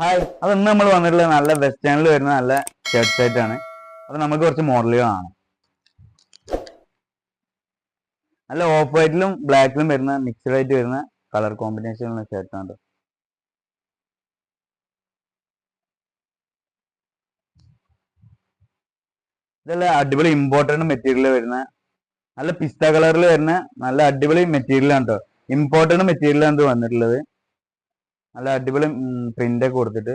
Hi അത് ഇന്ന് നമ്മൾ വന്നിട്ടുള്ള നല്ല വെസ്റ്റേണിൽ വരുന്ന നല്ല ഷർട്ട് സെറ്റ് ആണ്. അത് നമുക്ക് കുറച്ച് മോഡലുകളാണ് നല്ല ഓഫ് വൈറ്റിലും ബ്ലാക്കിലും വരുന്ന മിക്സ്ഡ് ആയിട്ട് വരുന്ന കളർ കോമ്പിനേഷനുള്ള ഷർട്ടാണ് ഇതെല്ലാം അടിപൊളി ഇമ്പോർട്ടന്റ് മെറ്റീരിയൽ വരുന്ന നല്ല പിസ്ത കളറിൽ വരുന്ന നല്ല അടിപൊളി മെറ്റീരിയലാണ് കേട്ടോ ഇമ്പോർട്ടന്റ് മെറ്റീരിയൽ ആണ് വന്നിട്ടുള്ളത്. നല്ല അടിപൊളി പ്രിന്റ് ഒക്കെ കൊടുത്തിട്ട്.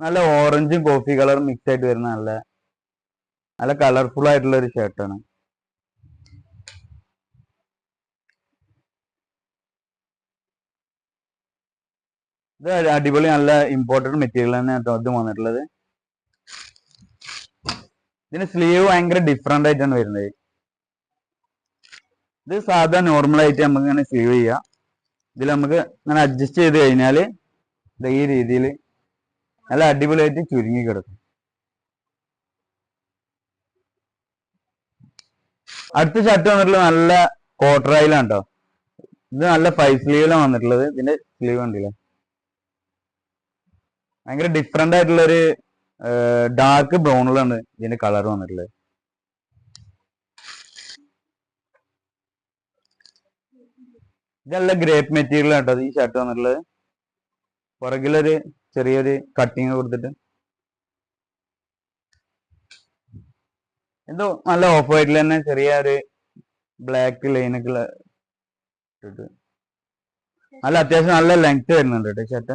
നല്ല ഓറഞ്ചും കോഫി കളറും മിക്സ് ആയിട്ട് വരുന്ന നല്ല നല്ല കളർഫുൾ ആയിട്ടുള്ള ഒരു ഷർട്ടാണ് ഇത് അടിപൊളി നല്ല ഇമ്പോർട്ടന്റ് മെറ്റീരിയൽ തന്നെ ഇത് വന്നിട്ടുള്ളത്. ഇതിന് സ്ലീവ് ഭയങ്കര ഡിഫറെന്റ് ആയിട്ടാണ് വരുന്നത്. ഇത് സാധാ നോർമൽ ആയിട്ട് നമുക്ക് ഇങ്ങനെ സേവ് ചെയ്യാം. ഇതിൽ നമുക്ക് ഇങ്ങനെ അഡ്ജസ്റ്റ് ചെയ്ത് കഴിഞ്ഞാൽ ഈ രീതിയിൽ നല്ല അടിപൊളിയായിട്ട് ചുരുങ്ങി കിടക്കും. അടുത്ത ഷർട്ട് വന്നിട്ടുള്ളത് നല്ല കോട്ടറായിലാണ് കേട്ടോ ഇത് നല്ല ഫൈവ് സ്ലീവിലാണ് വന്നിട്ടുള്ളത്. ഇതിന്റെ സ്ലീവ് ഉണ്ടല്ലേ ഭയങ്കര ഡിഫറെന്റ് ആയിട്ടുള്ള ഒരു ഡാർക്ക് ബ്രൗണിലാണ് ഇതിന്റെ കളർ വന്നിട്ടുള്ളത്. ഇതല്ല ഗ്രേപ്പ് മെറ്റീരിയൽ കേട്ടോ ഈ ഷർട്ട് വന്നിട്ടുള്ളത്. പുറകിലൊരു ചെറിയൊരു കട്ടിങ് കൊടുത്തിട്ട്. എന്തോ നല്ല ഓഫ് വൈറ്റിൽ തന്നെ ചെറിയ ഒരു ബ്ലാക്ക് ലൈനൊക്കെ ഇട്ടിട്ട് നല്ല അത്യാവശ്യം നല്ല ലെങ്ത് വരുന്നുണ്ട് കേട്ടോ ഷർട്ട്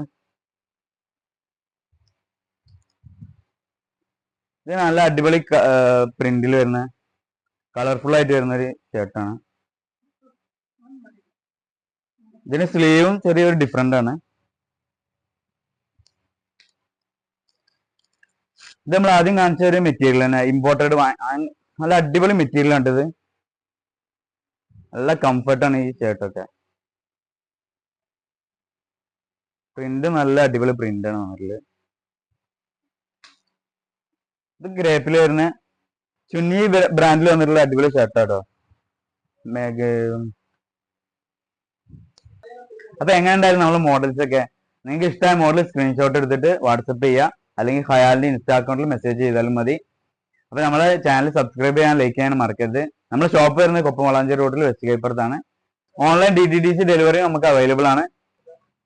ഇത് നല്ല അടിപൊളി പ്രിന്റിൽ വരുന്ന കളർഫുൾ ആയിട്ട് വരുന്ന ഒരു ഷർട്ടാണ് ഇതിന് സ്ലീവും ചെറിയൊരു ഡിഫറെന്റ് ആണ്. ഇത് നമ്മൾ ആദ്യം കാണിച്ച ഒരു മെറ്റീരിയൽ തന്നെ. ഇമ്പോർട്ടഡ് നല്ല അടിപൊളി മെറ്റീരിയൽ ആണ് ഇത്. നല്ല കംഫർട്ടാണ് ഈ ഷർട്ടൊക്കെ പ്രിന്റ് നല്ല അടിപൊളി പ്രിന്റ് ആണ് വന്നിട്ടുള്ളത് ഇത് ഗ്രേപ്പിൽ വരുന്ന ചുന്നി ബ്രാൻഡിൽ വന്നിട്ടുള്ള അടിപൊളി ഷർട്ടാട്ടോ അപ്പൊ എങ്ങനെ ഉണ്ടായിരുന്നു നമ്മൾ മോഡൽസ് ഒക്കെ? നിങ്ങൾക്ക് ഇഷ്ടമായ മോഡൽ സ്ക്രീൻഷോട്ട് എടുത്തിട്ട് വാട്സപ്പ് ചെയ്യുക അല്ലെങ്കിൽ ഹയാലിന്റെ ഇൻസ്റ്റാ അക്കൗണ്ടിൽ മെസ്സേജ് ചെയ്താലും മതി. അപ്പൊ നമ്മളെ ചാനൽ സബ്സ്ക്രൈബ് ചെയ്യാൻ ലൈക്ക് ചെയ്യാൻ മറക്കരുത്. നമ്മുടെ ഷോപ്പ് വരുന്നത് കൊപ്പം വളാഞ്ചേരി റോഡിൽ west കൈപ്പുറത്താണ്. Online D T D C delivery നമുക്ക് അവൈലബിൾ ആണ്.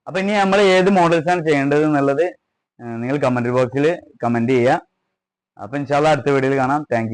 അപ്പൊ ഇനി നമ്മൾ ഏത് മോഡൽസ് ആണ് ചെയ്യേണ്ടത് എന്നുള്ളത് നിങ്ങൾ കമന്റ് ബോക്സിൽ കമന്റ് ചെയ്യുക അപ്പൊ ഇൻഷാല്ല അടുത്ത വീഡിയോയിൽ കാണാം. താങ്ക്